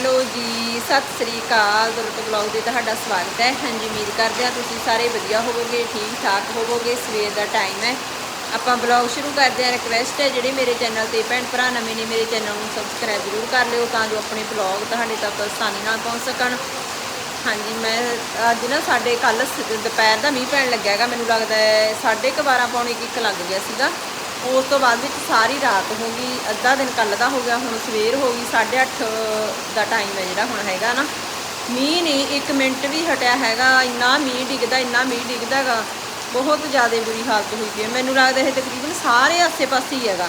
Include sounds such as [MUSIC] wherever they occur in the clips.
Hello ਜੀ, ਸਤਿ ਸ੍ਰੀ ਅਕਾਲ। ਦੁਰਤ blog ਦੇ ਤੁਹਾਡਾ ਸਵਾਗਤ ਹੈ। ਹਾਂਜੀ, ਉਮੀਦ ਕਰਦੇ ਹਾਂ ਤੁਸੀਂ ਸਾਰੇ ਵਧੀਆ ਹੋਵੋਗੇ ਠੀਕ ਠਾਕ ਹੋਵੋਗੇ। ਸਵੇਰ ਦਾ ਟਾਈਮ ਹੈ। ਆਪਾਂ ਬਲੌਗ ਸ਼ੁਰੂ ਕਰਦੇ ਹਾਂ। ਰਿਕਵੈਸਟ ਹੈ, ਜਿਹੜੇ ਮੇਰੇ ਚੈਨਲ ਤੇ ਭੈਣ ਭਰਾ ਨਵੇਂ ਨੇ, ਮੇਰੇ ਚੈਨਲ ਨੂੰ ਸਬਸਕ੍ਰਾਈਬ ਜ਼ਰੂਰ ਕਰ ਲਿਓ ਤਾਂ ਜੋ ਆਪਣੇ ਬਲੌਗ ਤੁਹਾਡੇ ਤੱਕ ਆਸਾਨੀ ਨਾਲ ਪਹੁੰਚ ਸਕਣ। ਹਾਂਜੀ, ਮੈਂ ਅੱਜ ਨਾ ਸਾਡੇ ਕੱਲ ਦੁਪਹਿਰ ਦਾ ਮੀਂਹ ਪੈਣ ਲੱਗਿਆ ਹੈਗਾ। ਮੈਨੂੰ ਲੱਗਦਾ ਹੈ 12:30 ਪੌਣੇ ਕੁ ਇੱਕ ਲੱਗ ਗਿਆ ਸੀਗਾ। ਉਸ ਤੋਂ ਬਾਅਦ ਵਿੱਚ ਸਾਰੀ ਰਾਤ ਹੋ ਗਈ, ਅੱਧਾ ਦਿਨ ਕੱਲ ਦਾ ਹੋ ਗਿਆ, ਹੁਣ ਸਵੇਰ ਹੋ ਗਈ 8:30 ਦਾ ਟਾਈਮ ਹੈ ਜਿਹੜਾ ਹੁਣ ਹੈਗਾ ਨਾ। ਮੀਂਹ ਨਹੀਂ 1 ਮਿੰਟ ਵੀ ਹਟਿਆ ਹੈਗਾ, ਇੰਨਾ ਮੀਂਹ ਡਿੱਗਦਾ, ਇੰਨਾ ਮੀਂਹ ਡਿੱਗਦਾ ਹੈਗਾ, ਬਹੁਤ ਜ਼ਿਆਦਾ ਬੁਰੀ ਹਾਲਤ ਹੋਈ ਪਈ ਹੈ। ਮੈਨੂੰ ਲੱਗਦਾ ਇਹ ਤਕਰੀਬਨ ਸਾਰੇ ਆਸੇ-ਪਾਸੇ ਹੀ ਹੈਗਾ।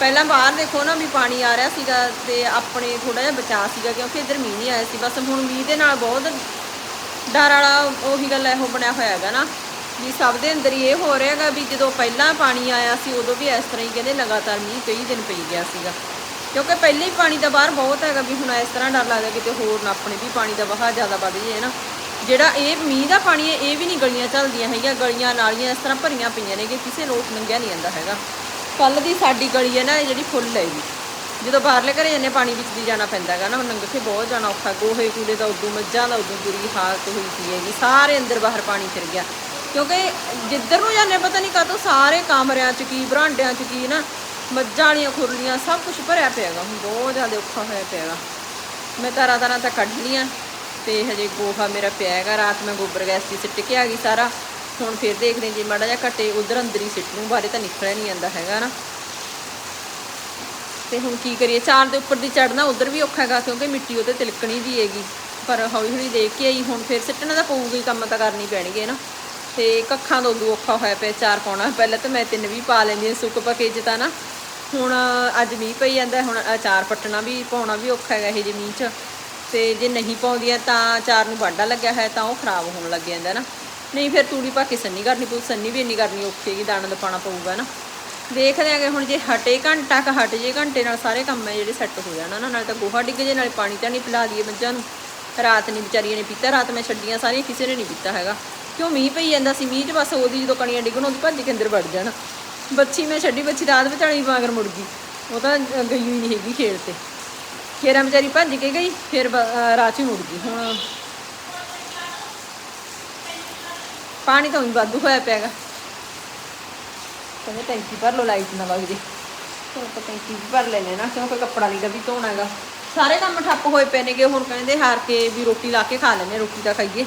ਪਹਿਲਾਂ ਬਾਹਰ ਦੇਖੋ ਨਾ ਵੀ ਪਾਣੀ ਆ ਰਿਹਾ ਸੀਗਾ ਤੇ ਆਪਣੇ ਥੋੜਾ ਜਿਹਾ ਬਚਾਅ ਸੀਗਾ, ਕਿਉਂਕਿ ਇੱਧਰ ਮੀਂਹ ਨਹੀਂ ਆਇਆ ਸੀ। ਬਸ ਹੁਣ ਮੀਂਹ ਦੇ ਨਾਲ ਬਹੁਤ ਡਰ ਵਾਲਾ ਉਹੀ ਗੱਲ ਇਹੋ ਬਣਿਆ ਹੋਇਆ ਹੈਗਾ ਨਾ। ਵੀ ਸਭ ਦੇ ਅੰਦਰ ਹੀ ਇਹ ਹੋ ਰਿਹਾ ਹੈਗਾ ਵੀ ਜਦੋਂ ਪਹਿਲਾਂ ਪਾਣੀ ਆਇਆ ਸੀ, ਉਦੋਂ ਵੀ ਇਸ ਤਰ੍ਹਾਂ ਹੀ ਕਹਿੰਦੇ ਲਗਾਤਾਰ ਮੀਂਹ ਕਈ ਦਿਨ ਪਈ ਗਿਆ ਸੀਗਾ। ਕਿਉਂਕਿ ਪਹਿਲੇ ਹੀ ਪਾਣੀ ਦਾ ਬਾਹਰ ਬਹੁਤ ਹੈਗਾ ਵੀ ਹੁਣ ਇਸ ਤਰ੍ਹਾਂ ਡਰ ਲੱਗਦਾ ਕਿਤੇ ਹੋਰ ਨਾ ਆਪਣੇ ਵੀ ਪਾਣੀ ਦਾ ਵਹਾਅ ਜ਼ਿਆਦਾ ਵੱਧ ਜਾਏ ਨਾ। ਜਿਹੜਾ ਇਹ ਮੀਂਹ ਦਾ ਪਾਣੀ ਹੈ, ਇਹ ਵੀ ਨਹੀਂ ਗਲੀਆਂ ਚੱਲਦੀਆਂ ਹੈਗੀਆਂ, ਗਲੀਆਂ ਨਾਲੀਆਂ ਇਸ ਤਰ੍ਹਾਂ ਭਰੀਆਂ ਪਈਆਂ ਨੇ ਕਿ ਕਿਸੇ ਲੋਕ ਲੰਘਿਆ ਨਹੀਂ ਜਾਂਦਾ ਹੈਗਾ। ਕੱਲ ਦੀ ਸਾਡੀ ਗਲੀ ਹੈ ਨਾ, ਇਹ ਜਿਹੜੀ ਫੁੱਲ ਹੈ ਜੀ। ਜਦੋਂ ਬਾਹਰਲੇ ਘਰੇ ਜਾਂਦੇ ਪਾਣੀ ਵਿੱਚ ਦੀ ਜਾਣਾ ਪੈਂਦਾ ਹੈਗਾ ਨਾ ਨੰਗ ਕੇ ਬਹੁਤ ਜਾਣਾ ਔਖਾ, ਗੋਹੇ ਕੂੜੇ ਦਾ, ਉਦੋਂ ਮੱਝਾਂ ਦਾ, ਉਦੋਂ ਬੁਰੀ ਹਾਲਤ ਹੋਈ ਪਈ ਹੈਗੀ ਸਾਰੇ ਅੰਦਰ ਬਾਹਰ ਪਾਣੀ ਫਿਰ ਗਿਆ। ਕਿਉਂਕਿ ਜਿੱਧਰ ਨੂੰ ਜਾਂਦੇ ਪਤਾ ਨਹੀਂ ਕਾਹਤੋਂ ਸਾਰੇ ਕਮਰਿਆਂ 'ਚ ਕੀ, ਬਰਾਂਡਿਆਂ 'ਚ ਕੀ ਨਾ, ਮੱਝਾਂ ਵਾਲੀਆਂ, ਖੁਰਲੀਆਂ, ਸਭ ਕੁਝ ਭਰਿਆ ਪਿਆਗਾ। ਹੁਣ ਬਹੁਤ ਜ਼ਿਆਦਾ ਔਖਾ ਹੋਇਆ ਪਿਆਗਾ। ਮੈਂ ਤਾਰਾਂ ਤਾਰਾਂ ਤਾਂ ਕੱਢ ਲੀਆਂ ਤੇ ਹਜੇ ਗੋਹਾ ਮੇਰਾ ਪਿਆ ਹੈਗਾ, ਰਾਤ ਮੈਂ ਗੋਬਰ ਗੈਸ ਦੀ ਸਿੱਟ ਕੇ ਆ ਗਈ ਸਾਰਾ। ਹੁਣ ਫਿਰ ਦੇਖਦੇ ਜੇ ਮਾੜਾ ਜਿਹਾ ਘਟੇ ਉਧਰ ਅੰਦਰ ਹੀ ਸਿੱਟ ਨੂੰ ਬਾਰੇ ਤਾਂ ਨਿਕਲਿਆ ਨਹੀਂ ਜਾਂਦਾ ਹੈਗਾ ਨਾ। ਤੇ ਹੁਣ ਕੀ ਕਰੀਏ, ਚਾਰ ਦੇ ਉੱਪਰ ਦੀ ਚੜਨਾ ਉਧਰ ਵੀ ਔਖਾ ਹੈਗਾ, ਕਿਉਂਕਿ ਮਿੱਟੀ ਉਹਦੇ ਤਿਲਕਣੀ ਵੀ ਹੈਗੀ। ਪਰ ਹੌਲੀ ਹੌਲੀ ਦੇਖ ਕੇ ਆਈ, ਹੁਣ ਫਿਰ ਸਿੱਟਣਾ ਤਾਂ ਪਊਗਾ ਹੀ, ਕੰਮ ਤਾਂ ਕਰਨੀ ਪੈਣਗੇ ਨਾ। ਤੇ ਕੱਖਾਂ ਤੋਂ ਉਦੋਂ ਔਖਾ ਹੋਇਆ ਪਿਆ, ਚਾਰ ਪਾਉਣਾ। ਪਹਿਲਾਂ ਤਾਂ ਮੈਂ ਤਿੰਨ ਵੀ ਪਾ ਲੈਂਦੀ ਹਾਂ ਸੁੱਕ ਪਕੇ ਚ ਤਾਂ ਨਾ। ਹੁਣ ਅੱਜ ਮੀਂਹ ਪਈ ਜਾਂਦਾ, ਹੁਣ ਅਚਾਰ ਪੱਟਣਾ ਵੀ, ਪਾਉਣਾ ਵੀ ਔਖਾ ਹੈਗਾ ਇਹ ਜੇ ਮੀਂਹ ਚ। ਤੇ ਜੇ ਨਹੀਂ ਪਾਉਂਦੀਆਂ ਤਾਂ ਚਾਰ ਨੂੰ ਵਾਢਾ ਲੱਗਿਆ ਹੈ ਤਾਂ ਉਹ ਖਰਾਬ ਹੋਣ ਲੱਗ ਜਾਂਦਾ ਨਾ। ਨਹੀਂ ਫਿਰ ਤੂੜੀ ਪਾ ਕੇ ਸੰਨੀ ਕਰਨੀ ਪਊ, ਸੰਨੀ ਵੀ ਇੰਨੀ ਕਰਨੀ ਔਖੀ ਹੈਗੀ, ਦਾਣਾ ਦਪਾਣਾ ਪਊਗਾ ਨਾ। ਦੇਖਦੇ ਆਂਗੇ ਹੁਣ ਜੇ ਹਟੇ ਘੰਟਾ ਕ, ਹਟ ਜੇ ਘੰਟੇ ਨਾਲ ਸਾਰੇ ਕੰਮ ਹੈ ਜਿਹੜੇ ਸੈੱਟ ਹੋ ਜਾਣਾ ਨਾ, ਨਾਲ ਤਾਂ ਗੋਹਾ ਡਿੱਗ ਜੇ, ਨਾਲੇ ਪਾਣੀ ਤਾਂ ਨਹੀਂ ਪਿਲਾ ਦਈਏ ਮੱਝਾਂ ਨੂੰ। ਰਾਤ ਨਹੀਂ ਵਿਚਾਰੀਆਂ ਨੇ ਪੀਤਾ, ਰਾਤ ਮੈਂ ਛੱਡੀਆਂ, ਸਾਰੀਆਂ ਕਿਸੇ ਨੇ ਨਹੀਂ ਪੀਤਾ ਹੈਗਾ। ਕਿਉਂ ਮੀਂਹ ਪਈ ਜਾਂਦਾ ਸੀ? ਮੀਂਹ 'ਚ ਬਸ ਉਹਦੀ ਜਦੋਂ ਕਣੀਆਂ ਡਿੱਗਣ, ਉਹਦੀ ਭੱਜ ਕੇ ਅੰਦਰ ਵੜ ਜਾਣਾ। ਬੱਚੀ ਮੈਂ ਛੱਡੀ, ਬੱਚੀ ਰਾਤ ਵਿਚਾਲੀ ਵਾਂਗਰ ਮੁੜ ਗਈ। ਉਹ ਤਾਂ ਗਈ ਹੋਈ ਨਹੀਂ ਹੈਗੀ ਖੇਡ ਤੇ। ਖੇਰਾ ਵਿਚਾਰੀ ਭੱਜ ਕੇ ਗਈ, ਫਿਰ ਰਾਤ 'ਚ ਹੀ ਮੁੜ ਗਈ। ਹੁਣ ਪਾਣੀ ਤਾਂ ਹੀ ਵਾਧੂ ਹੋਇਆ ਪਿਆਗਾ। ਕਹਿੰਦੇ ਟੈਂਕੀ ਭਰ ਲਓ, ਲਾਈਟ ਨਾ ਵਗ ਜੇ। ਆਪਾਂ ਟੈਂਕੀ ਵੀ ਭਰ ਲੈਣੇ ਨਾ ਕਿਉਂਕਿ ਕੱਪੜਾ ਲੀੜਾ ਵੀ ਧੋਣਾ ਹੈਗਾ। ਸਾਰੇ ਕੰਮ ਠੱਪ ਹੋਏ ਪਏ ਨੇਗੇ, ਹੁਣ ਕਹਿੰਦੇ ਹਾਰ ਕੇ ਵੀ ਰੋਟੀ ਲਾ ਕੇ ਖਾ ਲੈਣੇ ਰੋਟੀ ਤਾਂ ਖਾਈਏ।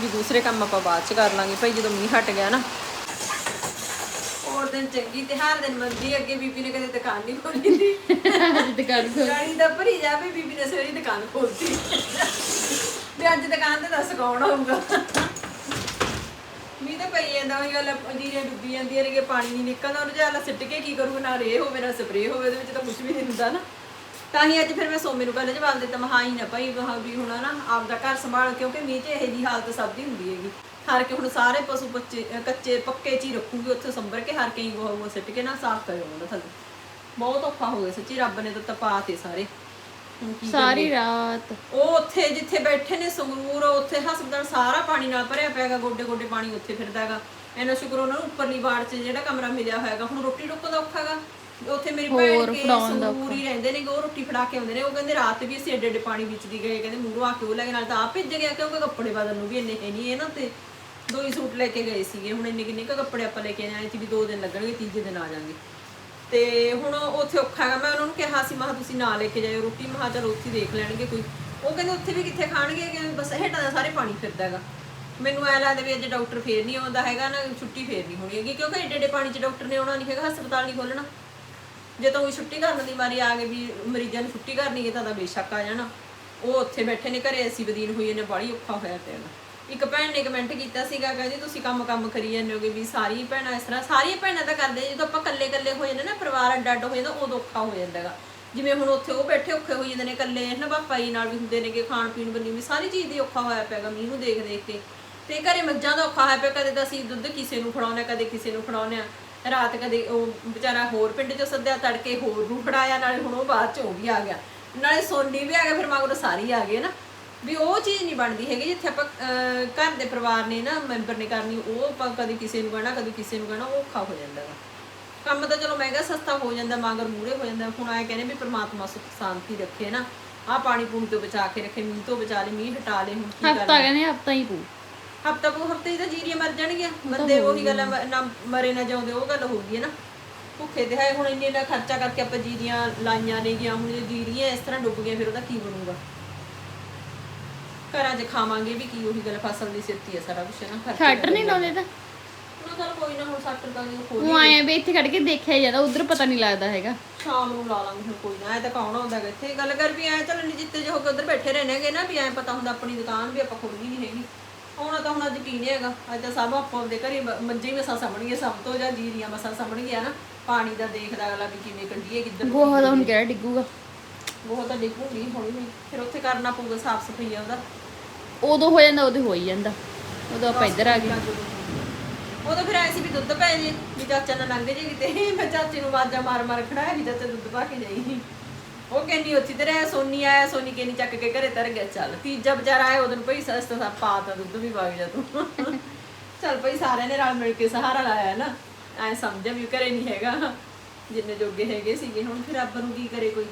ਵੀ ਦੂਸਰੇ ਕੰਮ ਆਪਾਂ ਬਾਅਦ ਚ ਕਰ ਲਾਂਗੇ। ਭਾਈ ਜਦੋਂ ਮੀਂਹ ਹਟ ਗਿਆ ਨਾ ਹੋਰ ਦਿਨ ਚੰਗੀ ਤੇ ਹਰ ਦਿਨ ਮੰਦੀ ਅੱਗੇ ਬੀਬੀ ਨੇ ਕਦੇ ਦੁਕਾਨ ਨਹੀਂ ਖੋਲੀ ਸੀ। [LAUGHS] ਦੁਕਾਨ ਖੋਲ ਗਾੜੀ ਦਾ ਭਰੀ ਜਾਵੇ ਬੀਬੀ ਨੇ ਸਵੇਰੀ ਦੁਕਾਨ ਖੋਲਤੀ ਵੀ ਅੱਜ ਦੁਕਾਨ ਤੇ ਦੱਸ ਕੌਣ ਆਊਗਾ? ਮੀਂਹ ਤਾਂ ਪਈ ਜਾਂਦਾ ਉਹੀ ਗੱਲ ਜੀਰੇ ਡੁੱਬੀ ਜਾਂਦੀਆਂ ਨੇ ਕਿ ਪਾਣੀ ਨਹੀਂ ਨਿਕਲਦਾ ਉਹਨੂੰ ਜਾਲਾ ਸਿੱਟ ਕੇ ਕੀ ਕਰੂਗਾ ਨਾ ਰੇ ਹੋਵੇ ਨਾ ਸਪਰੇ ਹੋਵੇ ਉਹਦੇ ਵਿੱਚ ਤਾਂ ਕੁਝ ਵੀ ਨਹੀਂ ਹੁੰਦਾ ਨਾ। ਤਾਂ ਹੀ ਅੱਜ ਫਿਰ ਮੈਂ ਸੋਮੇ ਨੂੰ ਪਹਿਲੇ ਜਵਾਬ ਦਿੱਤਾ ਮਹਾ ਹੀ ਨਾ ਭਾਈ ਮਹਾ ਵੀ ਹੁਣ ਨਾ ਆਪਦਾ ਘਰ ਸੰਭਾਲ ਕਿਉਂਕਿ ਮੀਂਹ 'ਚ ਇਹੋ ਜੀ ਹਾਲਤ ਸਭ ਦੀ ਹੁੰਦੀ ਹੈਗੀ। ਹਰ ਕੇ ਹੁਣ ਸਾਰੇ ਪਸ਼ੂ ਬੱਚੇ ਕੱਚੇ ਪੱਕੇ 'ਚ ਹੀ ਰੱਖੂਗੀ ਉੱਥੇ ਸੰਭਰ ਕੇ ਹਰ ਕਈ ਗੋਹਾ ਗੋਹਾ ਸਿੱਟ ਕੇ ਨਾ ਸਾਫ਼ ਕਰਿਓ ਉਹਨਾਂ ਥੱਲੇ। ਬਹੁਤ ਔਖਾ ਹੋ ਗਿਆ ਸੱਚੀ ਰੱਬ ਨੇ ਤਾਂ ਤਪਾ ਤੇ ਸਾਰੇ। ਹੁਣ ਕੀ ਸਾਰੀ ਰਾਤ। ਉਹ ਉੱਥੇ ਜਿੱਥੇ ਬੈਠੇ ਨੇ ਸੰਗਰੂਰ ਉੱਥੇ ਹਸਪਤਾਲ ਸਾਰਾ ਪਾਣੀ ਨਾਲ ਭਰਿਆ ਪਿਆਗਾ ਗੋਡੇ ਗੋਡੇ ਪਾਣੀ ਉੱਥੇ ਫਿਰਦਾਗਾ ਇਹਨਾਂ ਸ਼ੁਕਰ ਉਹਨਾਂ ਨੂੰ ਉੱਪਰਲੀ ਵਾਰਡ 'ਚ ਜਿਹੜਾ ਕਮਰਾ ਮਿਲਿਆ ਹੋਇਆਗਾ ਹੁਣ ਰੋਟੀ ਟੁੱਕ ਦਾ ਔਖਾਗਾ ਉੱਥੇ ਮੇਰੀ ਭੈਣ ਕੇ ਹੀ ਰਹਿੰਦੇ ਨੇ ਉਹ ਰੋਟੀ ਫੜਾ ਕੇ ਆਉਂਦੇ ਨੇ ਉਹ ਕਹਿੰਦੇ ਰਾਤ ਵੀ ਅਸੀਂ ਏਡੇ ਏਡੇ ਪਾਣੀ ਵਿੱਚ ਦੀ ਗਏ ਕਹਿੰਦੇ ਮੂਹਰੋਂ ਆ ਕੇ ਉਹ ਲੈ ਕੇ ਨਾਲ ਤਾਂ ਆਪ ਭਿੱਜ ਗਿਆ ਕਿਉਂਕਿ ਕੱਪੜੇ ਬਦਲਣ ਨੂੰ ਵੀ ਇੰਨੇ ਹੈ ਨਹੀਂ ਇਹ ਨਾ ਤੇ ਦੋ ਹੀ ਸੂਟ ਲੈ ਕੇ ਗਏ ਸੀਗੇ ਹੁਣ ਇੰਨੇ ਕਿੰਨੇ ਕੁ ਕੱਪੜੇ ਆਪਾਂ ਲੈ ਕੇ ਆਏ ਸੀ ਵੀ ਦੋ ਦਿਨ ਲੱਗਣਗੇ ਤੀਜੇ ਦਿਨ ਆ ਜਾਾਂਗੇ ਤੇ ਹੁਣ ਉੱਥੇ ਔਖਾ ਹੈਗਾ ਮੈਂ ਉਹਨਾਂ ਨੂੰ ਕਿਹਾ ਸੀ ਮੈਂ ਕਿਹਾ ਤੁਸੀਂ ਨਾ ਲੈ ਕੇ ਜਾਇਓ ਰੋਟੀ ਮੈਂ ਕਿਹਾ ਚਲੋ ਉੱਥੇ ਦੇਖ ਲੈਣਗੇ ਕੋਈ। ਉਹ ਕਹਿੰਦੇ ਉੱਥੇ ਵੀ ਕਿੱਥੇ ਖਾਣਗੇ ਕਿ ਬਸ ਹੇਠਾਂ ਦਾ ਸਾਰੇ ਪਾਣੀ ਫਿਰਦਾ ਹੈਗਾ। ਮੈਨੂੰ ਐ ਲੱਗਦਾ ਵੀ ਅੱਜ ਡਾਕਟਰ ਫੇਰ ਨਹੀਂ ਆਉਂਦਾ ਹੈਗਾ ਨਾ ਛੁੱਟੀ ਫੇਰ ਨਹੀਂ ਹੋਣੀ ਹੈਗੀ ਕਿਉਂਕਿ ਏਡੇ ਏਡੇ ਪਾਣੀ 'ਚ ਡਾਕਟਰ ਨੇ ਆਉਣਾ ਨਹੀਂ ਹੈਗਾ ਹਸਪਤਾਲ ਨਹੀਂ ਖੋਲਣਾ ਜੇ ਤਾਂ ਉਹ ਛੁੱਟੀ ਕਰਨ ਦੀ ਵਾਰੀ ਆ ਗਏ ਵੀ ਮਰੀਜ਼ਾਂ ਨੂੰ ਛੁੱਟੀ ਕਰਨੀ ਹੈ ਤਾਂ ਤਾਂ ਬੇਸ਼ੱਕ ਆ ਜਾਣਾ। ਉਹ ਉੱਥੇ ਬੈਠੇ ਨੇ ਘਰੇ ਅਸੀਂ ਬਦੀਨ ਹੋਈ ਨੇ ਬੜੀ ਔਖਾ ਹੋਇਆ ਪਿਆ ਇੱਕ ਭੈਣ ਨੇ ਕਮੈਂਟ ਕੀਤਾ ਸੀਗਾ ਕਹਿੰਦੀ ਤੁਸੀਂ ਕੰਮ ਕੰਮ ਕਰੀ ਜਾਂਦੇ ਹੋਗੇ ਵੀ ਸਾਰੀ ਭੈਣਾਂ ਇਸ ਤਰ੍ਹਾਂ ਸਾਰੀਆਂ ਭੈਣਾਂ ਤਾਂ ਕਰਦੇ ਆ, ਜਦੋਂ ਆਪਾਂ ਇਕੱਲੇ ਇਕੱਲੇ ਹੋ ਜਾਂਦੇ ਨਾ ਪਰਿਵਾਰ ਅੱਡ ਅੱਡ ਹੋ ਜਾਂਦਾ ਉਦੋਂ ਔਖਾ ਹੋ ਜਾਂਦਾ ਹੈਗਾ। ਜਿਵੇਂ ਹੁਣ ਉੱਥੇ ਉਹ ਬੈਠੇ ਔਖੇ ਹੋ ਜਾਂਦੇ ਨੇ ਇਕੱਲੇ ਹਨਾ ਪਾਪਾ ਜੀ ਨਾਲ ਵੀ ਹੁੰਦੇ ਨੇਗੇ ਖਾਣ ਪੀਣ ਬੰਨੀ ਵੀ ਸਾਰੀ ਚੀਜ਼ ਦੀ ਔਖਾ ਹੋਇਆ ਪਿਆਗਾ ਮੀਂਹ ਨੂੰ ਦੇਖ ਦੇਖ ਕੇ। ਤੇ ਘਰੇ ਮੱਝਾਂ ਦਾ ਔਖਾ ਹੋਇਆ ਪਿਆ ਕਦੇ ਤਾਂ ਅਸੀਂ ਦੁੱਧ ਕਿਸੇ ਨੂੰ ਫੜਾਉਣਾ ਕਦੇ ਕਿਸੇ ਨੂੰ ਫੜਾਉਣਾ ਰਾਤ ਕਦੇ ਉਹ ਵਿਚਾਰਾ ਹੋਰ ਪਿੰਡ ਚੋਂ ਸੱਦਿਆ ਤੜਕੇ ਹੋਰ ਨੂੰ ਫੜਾਇਆ ਨਾਲੇ ਹੁਣ ਉਹ ਬਾਅਦ ਚ ਉਹ ਵੀ ਆ ਗਿਆ। ਨਾਲੇ ਸੋਨੀ ਵੀ ਆ ਗਿਆ ਫਿਰ ਮਗਰੋਂ ਸਾਰੀ ਆ ਗਏ ਨਾ। ਵੀ ਉਹ ਚੀਜ਼ ਨਹੀਂ ਬਣਦੀ ਹੈਗੀ ਜਿੱਥੇ ਆਪਾਂ ਘਰ ਦੇ ਪਰਿਵਾਰ ਨੇ ਨਾ ਮੈਂਬਰ ਨੇ ਕਰਨੀ ਉਹ ਆਪਾਂ ਕਦੇ ਕਿਸੇ ਨੂੰ ਕਹਿਣਾ ਕਦੇ ਕਿਸੇ ਨੂੰ ਕਹਿਣਾ ਉਹ ਔਖਾ ਹੋ ਜਾਂਦਾ ਵਾ। ਕੰਮ ਤਾਂ ਚਲੋ ਮਹਿੰਗਾ ਸਸਤਾ ਹੋ ਜਾਂਦਾ ਮਗਰ ਮੂਰੇ ਹੋ ਜਾਂਦਾ। ਹੁਣ ਆਏ ਕਹਿੰਦੇ ਵੀ ਪ੍ਰਮਾਤਮਾ ਸੁਖ ਸ਼ਾਂਤੀ ਰੱਖੇ ਨਾ। ਆ ਪਾਣੀ ਪੂਣੀ ਤੋਂ ਬਚਾ ਕੇ ਰੱਖੇ ਮੀਂਹ ਤੋਂ ਬਚਾ ਲੈ ਮੀਂਹ ਹਟਾ ਲੈ ਹੁਣ ਕੀ ਹਫਤਾ ਕਰਨਾ? ਕਹਿੰਦੇ ਹਫਤਾ ਹੀ ਪੂ ਹਫਤਾ ਪੂ ਹਫ਼ਤੇ ਹੀ ਤਾਂ ਜੀਰੀਆਂ ਮਰ ਜਾਣਗੀਆਂ। ਬੰਦੇ ਉਹੀ ਗੱਲ ਆ, ਮ- ਨਾ ਮਰੇ ਨਾ ਜਾਉਂਦੇ ਉਹ ਗੱਲ ਹੋ ਗਈ ਹੈ ਨਾ। ਭੁੱਖੇ ਤੇ ਹੈ ਹੁਣ ਇੰਨੇ ਦਾ ਖਰਚਾ ਕਰਕੇ ਆਪਾਂ ਜੀਰੀਆਂ ਲਾਈਆਂ ਨੇ ਗਿਆ ਹੁਣ ਜੇ ਜੀਰੀਆਂ ਇਸ ਤਰ੍ਹਾਂ ਡੁੱਬ ਗਈਆਂ ਫਿਰ ਉਹਦਾ ਕੀ ਬਣੂਗਾ? ਘਰਾਂ 'ਚ ਖਾਵਾਂਗੇ ਵੀ ਕੀ ਉਹੀ ਗੱਲ ਫਸਲ ਦੀ ਸਿੱਤੀ ਹੈ ਸਾਰਾ ਕੁਝ ਨਾ ਖਰਚਾ ਛੱਟ ਨਹੀਂ ਲਾਉਂਦੇ ਤਾਂ। ਉਹਨਾਂ ਕੋਈ ਨਾ ਹੁਣ ਸੱਟ ਰੁਪਏ ਦੀ ਖੋਲ ਉਹ ਆਏ ਵੀ ਇੱਥੇ ਖੜ ਕੇ ਦੇਖਿਆ ਜਾਂਦਾ ਉਧਰ ਪਤਾ ਨਹੀਂ ਲੱਗਦਾ ਹੈਗਾ। ਸ਼ਾਮ ਨੂੰ ਲਾ ਲਾਂਗੇ ਹੁਣ ਕੋਈ ਨਾ ਐ ਤਾਂ ਕੌਣ ਆਉਂਦਾ ਗਾ ਇੱਥੇ। ਗੱਲ ਕਰ ਵੀ ਐ ਚੱਲ ਜਿੱਤੇ ਜੇ ਹੋ ਕੇ ਉਧਰ ਬੈਠੇ ਰਹਿਣਗੇ ਨਾ ਵੀ ਐ ਪਤਾ ਹੁੰਦਾ ਆਪਣੀ ਦੁਕਾਨ ਵੀ ਆਪਾਂ ਖੋਲਣੀ ਨਹੀਂ ਹੈਗੀ। ਹੁਣ ਤਾਂ ਹੁਣ ਅੱਜ ਕੀ ਨਹੀਂ ਹੈਗਾ। ਅੱਜ ਤਾਂ ਸਭ ਆਪੋ ਆਪਦੇ ਘਰੇ ਮ- ਮੰਜੇ ਹੀ ਮਸਾਂ ਸਾਹਮਣੀਆਂ ਸਭ ਤੋਂ ਜਾਂ ਜੀਰੀਆਂ ਮਸਾਂ ਸਾਹਮਣੀਆਂ ਨਾ ਪਾਣੀ ਦਾ ਦੇਖਦਾ ਅਗਲਾ ਵੀ ਕਿਵੇਂ ਕੱਢੀਏ ਕਿੱਧਰ ਗੋਹਾ ਦਾ ਹੁਣ ਕਿਹੜਾ ਡਿੱਗੂਗਾ? ਬਹੁਤ ਤਾਂ ਡਿੱਗੂਗੀ ਹੌਲੀ ਹੌਲੀ ਫਿਰ ਉੱਥੇ ਕਰਨਾ ਪਊਗਾ ਸਾਫ਼ ਸਫ਼ਾਈ ਉਹਦਾ। ਉਦੋਂ ਹੋ ਜਾਂਦਾ ਉਦੋਂ ਹੋ ਹੀ ਜਾਂਦਾ। ਉਦੋਂ ਆਪਾਂ ਇੱਧਰ ਆ ਗਏ। ਉਹ ਤਾਂ ਫਿਰ ਸੀ ਵੀ ਦੁੱਧ ਪੈ ਜੇ ਵੀ ਚਾਚਾ ਨਾ ਲੰਘ ਜੇ ਕਿਤੇ। ਮੈਂ ਚਾਚੇ ਨੂੰ ਆਵਾਜ਼ਾਂ ਮਾਰ ਮਾਰ ਖੜਾਇਆ ਵੀ ਚਾਚਾ ਦੁੱਧ ਪਾ ਕੇ ਜਾਈ। ਉਹ ਕਹਿੰਦੀ ਉੱਥੇ ਤੇ ਰਹਿ, ਸੋਨੀ ਆਇਆ, ਸੋਨੀ ਕਹਿੰਦੀ ਚੱਕ ਕੇ ਘਰੇ ਤਰ ਗਿਆ, ਚੱਲ ਤੀਜਾ ਵਿਚਾਰਾ ਆਇਆ, ਉਹਦੋਂ ਭਈ ਸਸਤਾ ਸਾ ਪਾਤਾ ਦੁੱਧ ਵੀ ਵਗ ਜਾ ਤੂੰ। ਚੱਲ ਭਈ ਸਾਰਿਆਂ ਨੇ ਰਲ ਮਿਲ ਕੇ ਸਹਾਰਾ ਲਾਇਆ ਨਾ, ਐ ਸਮਝਿਆ ਵੀ ਘਰੇ ਨਹੀਂ ਹੈਗਾ, ਜਿੰਨੇ ਜੋਗੇ ਹੈਗੇ ਸੀਗੇ, ਹੁਣ ਫਿਰ ਰੱਬ ਨੂੰ ਕੀ ਕਰੇ ਕੋਈ?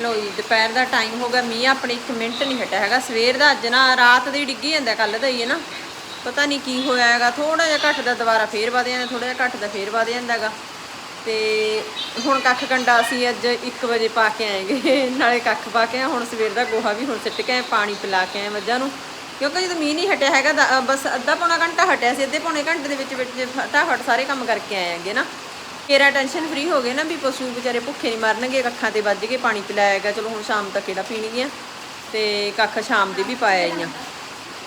ਲੋ ਜੀ, ਦੁਪਹਿਰ ਦਾ ਟਾਈਮ ਹੋ ਗਿਆ, ਮੀਂਹ ਆਪਣੇ 1 ਮਿੰਟ ਨਹੀਂ ਹਟਿਆ ਹੈਗਾ, ਸਵੇਰ ਦਾ ਅੱਜ ਨਾ ਰਾਤ ਦੀ ਡਿੱਗੀ ਜਾਂਦਾ ਕੱਲ ਦਾ ਹੀ ਹੈ ਨਾ। ਪਤਾ ਨਹੀਂ ਕੀ ਹੋਇਆ ਹੈਗਾ ਥੋੜਾ ਜਿਹਾ ਘੱਟ ਦਾ ਦੁਬਾਰਾ ਫੇਰ ਵਧ ਜਾਂਦਾ ਥੋੜਾ ਜਿਹਾ ਘੱਟ ਦਾ ਫੇਰ ਵਧ ਜਾਂਦਾ ਹੈਗਾ। ਤੇ ਹੁਣ ਕੱਖ ਕੰਡਾ ਅਸੀਂ ਅੱਜ 1 ਵਜੇ ਪਾ ਕੇ ਆਏਗੇ। [LAUGHS] ਨਾਲੇ ਕੱਖ ਪਾ ਕੇ ਆ ਹੁਣ ਸਵੇਰ ਦਾ ਗੋਹਾ ਵੀ ਹੁਣ ਸਿੱਟ ਕੇ ਆਏ, ਪਾਣੀ ਪਿਲਾ ਕੇ ਆਏ ਮੱਝਾਂ ਨੂੰ। ਕਿਉਂਕਿ ਜਦੋਂ ਮੀਂਹ ਨਹੀਂ ਹਟਿਆ ਹੈਗਾ ਦਾ- ਬਸ ਅੱਧਾ ਪੌਣਾ ਘੰਟਾ ਹਟਿਆ ਸੀ ਅੱਧੇ ਪੌਣੇ ਘੰਟੇ ਦੇ ਵਿੱਚ ਵਿੱਚ ਫਟਾਫਟ ਸਾਰੇ ਕੰਮ ਕਰਕੇ ਆਏ ਆਂਗੇ ਨਾ। ਕੇਰਾ ਟੈਨਸ਼ਨ ਫ੍ਰੀ ਹੋ ਗਏ ਨਾ ਵੀ ਪਸ਼ੂ ਵਿਚਾਰੇ ਭੁੱਖੇ ਨਹੀਂ ਮਰਨਗੇ ਕੱਖਾਂ ਤੇ ਵੱਜ ਕੇ ਪਾਣੀ ਪਿਲਾਇਆਗਾ ਚਲੋ ਹੁਣ ਸ਼ਾਮ ਤੱਕ ਕਿਹੜਾ ਪੀਣਗੀਆਂ ਤੇ ਕੱਖ ਸ਼ਾਮ ਦੇ ਵੀ ਪਾਇਆ ਆਈਆਂ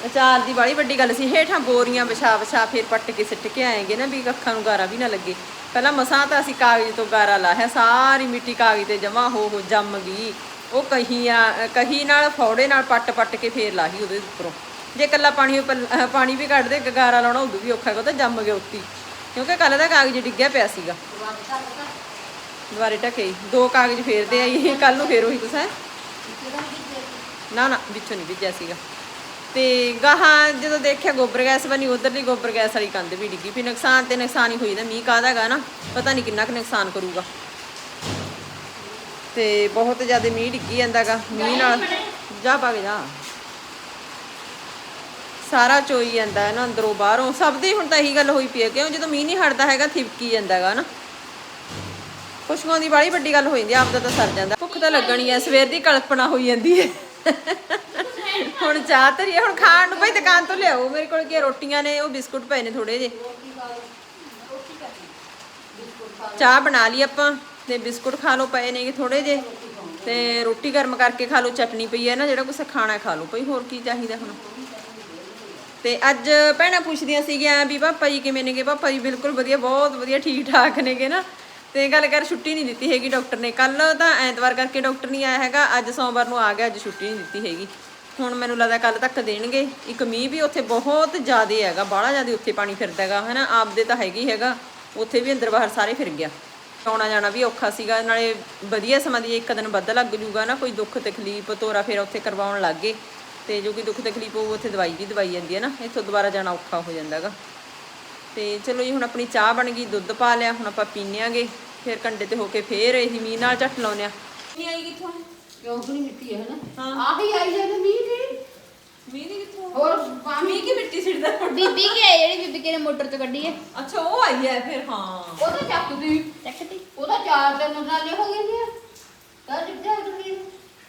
ਅਚਾਰ ਦੀ ਬੜੀ ਵੱਡੀ ਗੱਲ ਸੀ ਹੇਠਾਂ ਬੋਰੀਆਂ ਵਿਛਾ ਵਿਛਾ ਫਿਰ ਪੱਟ ਕੇ ਸਿੱਟ ਕੇ ਆਏਗੇ ਨਾ ਵੀ ਕੱਖਾਂ ਨੂੰ ਗਾਰਾ ਵੀ ਨਾ ਲੱਗੇ। ਪਹਿਲਾਂ ਮਸਾਂ ਤਾਂ ਅਸੀਂ ਕਾਗਜ਼ ਤੋਂ ਗਾਰਾ ਲਾਇਆ ਸਾਰੀ ਮਿੱਟੀ ਕਾਗਜ਼ ਤੇ ਜਮਾ ਹੋ ਹੋ, ਜੰਮ ਗਈ। ਉਹ ਕਹੀਆਂ, ਕਹੀ ਨਾਲ, ਫੌੜੇ ਨਾਲ ਪੱਟ ਪੱਟ ਕੇ ਫੇਰ ਲਾਹੀ ਉਹਦੇ ਉੱਪਰੋਂ। ਜੇ ਕੱਲਾ ਪਾਣੀ ਉੱਪਰ- ਪਾਣੀ ਵੀ ਕੱਢਦੇ ਗਾਰਾ ਲਾਉਣਾ ਉਦੋਂ ਵੀ ਔਖਾ ਹੈਗਾ ਤਾਂ ਜੰਮ ਗਿਆ ਉੱਤੀ। ਕਿਉਂਕਿ ਕੱਲ ਦਾ ਕਾਗਜ਼ ਡਿੱਗਿਆ ਪਿਆ ਸੀਗਾ। ਦੁਬਾਰੇ ਢਕੇ ਦੋ ਕਾਗਜ਼ ਫੇਰਦੇ ਆਈ ਕੱਲ ਨੂੰ ਫੇਰ ਉਹੀ ਕੁਛ ਹੈ। ਨਾ ਨਾ, ਵਿੱਚੋਂ ਨਹੀਂ ਭਿੱਜਿਆ ਸੀਗਾ। ਤੇ ਗਾਹਾਂ ਜਦੋਂ ਦੇਖਿਆ ਗੋਬਰ ਗੈਸ ਬਣੀ ਉਧਰਲੀ ਗੋਬਰ ਗੈਸ ਵਾਲੀ ਕੰਧ ਵੀ ਡਿੱਗੀ ਵੀ ਨੁਕਸਾਨ ਤੇ ਨੁਕਸਾਨ ਹੀ ਹੋਈ ਦਾ ਮੀਂਹ ਕਾਹਦਾਗਾ ਨਾ? ਪਤਾ ਨਹੀਂ ਕਿੰਨਾ ਕੁ ਨੁਕਸਾਨ ਕਰੂਗਾ। ਤੇ ਬਹੁਤ ਜ਼ਿਆਦਾ ਮੀਂਹ ਡਿੱਗੀ ਜਾਂਦਾਗਾ ਮੀਂਹ ਨਾਲ ਜਾ ਪਾ ਕੇ ਜਾ। ਸਾਰਾ ਚੋਈ ਜਾਂਦਾ ਹੈ ਨਾ ਅੰਦਰੋਂ ਬਾਹਰੋਂ। ਸਭ ਦੀ ਹੁਣ ਤਾਂ ਇਹੀ ਗੱਲ ਹੋਈ ਪਈ ਹੈ। ਕਿਉਂ? ਜਦੋਂ ਮੀਂਹ ਨਹੀਂ ਹਟਦਾ ਹੈਗਾ ਥਿਪਕੀ ਜਾਂਦਾਗਾ ਨਾ। ਖੁਸ਼ਬੂ ਦੀ ਬੜੀ ਵੱਡੀ ਗੱਲ ਹੋ ਜਾਂਦੀ ਆ, ਆਪਦਾ ਤਾਂ ਸਰ ਜਾਂਦਾ। ਭੁੱਖ ਤਾਂ ਲੱਗਣੀ ਐ ਸਵੇਰ ਦੀ ਕਲਪਨਾ ਹੋਈ ਜਾਂਦੀ ਐ ਹੁਣ ਚਾਹ ਤਰੀ ਹੁਣ ਖਾਣ ਨੂੰ ਭਾਈ ਦੁਕਾਨ ਤੋਂ ਲਿਆਓ। ਮੇਰੇ ਕੋਲ ਕੀ ਰੋਟੀਆਂ ਨੇ, ਉਹ ਬਿਸਕੁਟ ਪਏ ਨੇ ਥੋੜੇ ਜੇ ਚਾਹ ਬਣਾ ਲਈ ਆਪਾਂ, ਤੇ ਬਿਸਕੁਟ ਖਾ ਲਓ, ਪਏ ਨੇਗੇ ਥੋੜੇ ਜੇ ਤੇ ਰੋਟੀ ਗਰਮ ਕਰਕੇ ਖਾ ਲਓ, ਚਟਨੀ ਪਈ ਐ ਨਾ, ਜਿਹੜਾ ਕੁਛ ਖਾਣਾ ਖਾ ਲਓ। ਭਾਈ ਹੋਰ ਕੀ ਚਾਹੀਦਾ ਹੁਣ? ਤੇ ਅੱਜ ਭੈਣਾਂ ਪੁੱਛਦੀਆਂ ਸੀਗੀਆਂ ਵੀ, ਪਾਪਾ ਜੀ ਕਿਵੇਂ ਨੇਗੇ? ਪਾਪਾ ਜੀ ਬਿਲਕੁਲ ਵਧੀਆ, ਬਹੁਤ ਵਧੀਆ ਠੀਕ ਠਾਕ ਨੇਗੇ ਨਾ। ਤੇ ਗੱਲ ਕਰ, ਛੁੱਟੀ ਨਹੀਂ ਦਿੱਤੀ ਹੈਗੀ ਡਾਕਟਰ ਨੇ। ਕੱਲ ਤਾਂ ਐਤਵਾਰ ਕਰਕੇ ਡਾਕਟਰ ਨਹੀਂ ਆਇਆ ਹੈਗਾ, ਅੱਜ ਸੋਮਵਾਰ ਨੂੰ ਆ ਗਿਆ, ਅੱਜ ਛੁੱਟੀ ਨਹੀਂ ਦਿੱਤੀ ਹੈਗੀ। ਹੁਣ ਮੈਨੂੰ ਲੱਗਦਾ ਕੱਲ ਤੱਕ ਦੇਣਗੇ। ਇੱਕ ਮੀਂਹ ਵੀ ਉੱਥੇ ਬਹੁਤ ਜ਼ਿਆਦਾ ਹੈਗਾ ਬਾਹਲਾ ਜ਼ਿਆਦਾ ਉੱਥੇ ਪਾਣੀ ਫਿਰਦਾ ਹੈਗਾ ਹਨਾ? ਆਪਦੇ ਤਾਂ ਹੈਗੀ ਹੈਗਾ ਉੱਥੇ ਵੀ ਅੰਦਰ ਬਾਹਰ ਸਾਰੇ ਫਿਰ ਗਿਆ। ਆਉਣਾ ਜਾਣਾ ਵੀ ਔਖਾ ਸੀਗਾ ਨਾਲੇ ਵਧੀਆ ਸਮਾਂ ਦੀ ਇੱਕ ਦਿਨ ਵੱਧ ਲੱਗ ਜੂਗਾ ਨਾ ਕੋਈ ਦੁੱਖ ਤਕਲੀਫ ਤੋਰਾ ਫੇਰਾ ਉੱਥੇ ਕਰਵਾਉਣ ਲੱਗ ਗਏ। ਤੇ ਜੋ ਕੋਈ ਦੁੱਖ ਤਕਲੀਫ ਹੋਊ ਉੱਥੇ ਦਵਾਈ ਵੀ ਦਵਾਈ ਜਾਂਦੀ ਹੈ ਨਾ ਇੱਥੋਂ ਦੁਬਾਰਾ ਜਾਣਾ ਔਖਾ ਹੋ ਜਾਂਦਾ ਹੈਗਾ। ਤੇ ਚਲੋ ਜੀ ਹੁਣ ਆਪਣੀ ਚਾਹ ਬਣ ਗਈ ਦੁੱਧ ਪਾ ਲਿਆ ਹੁਣ ਆਪਾਂ ਪੀਨੇ ਆਂਗੇ। ਫਿਰ ਕੰਡੇ ਤੇ ਹੋ ਕੇ ਫੇਰ ਇਹੀ ਮੀਂਹ ਨਾਲ ਝੱਟ ਲਾਉਨੇ ਆ। ਨਹੀਂ ਆਈ ਕਿੱਥੋਂ? ਕਿਉਂ? ਬਣੀ ਮਿੱਟੀ ਹੈ ਨਾ ਹਾਂ। ਆਹੀ ਆਈ ਜਾਂਦਾ ਮੀਂਹ ਦੀ ਮੀਂਹ ਦੀ ਕਿੱਥੋਂ ਹੋਰ ਮੀਂਹ ਕੀ ਬੀਬੀ ਕੀ ਹੈ ਜਿਹੜੀ ਬੀਬੀ ਕਿਨੇ ਮੋਟਰ ਤੋਂ ਕੱਢੀ ਹੈ? ਅੱਛਾ ਉਹ ਆਈ ਹੈ ਫਿਰ ਹਾਂ। ਉਹ ਤਾਂ। ਚੱਕਦੀ ਚੱਕਤੀ ਉਹਦਾ ਚਾਰ ਦਿਨ ਨਾਲੇ ਹੋ ਗਏ ਨੇ। ਤਾਂ ਜਿੱਦਾਂ ਤੁਸੀਂ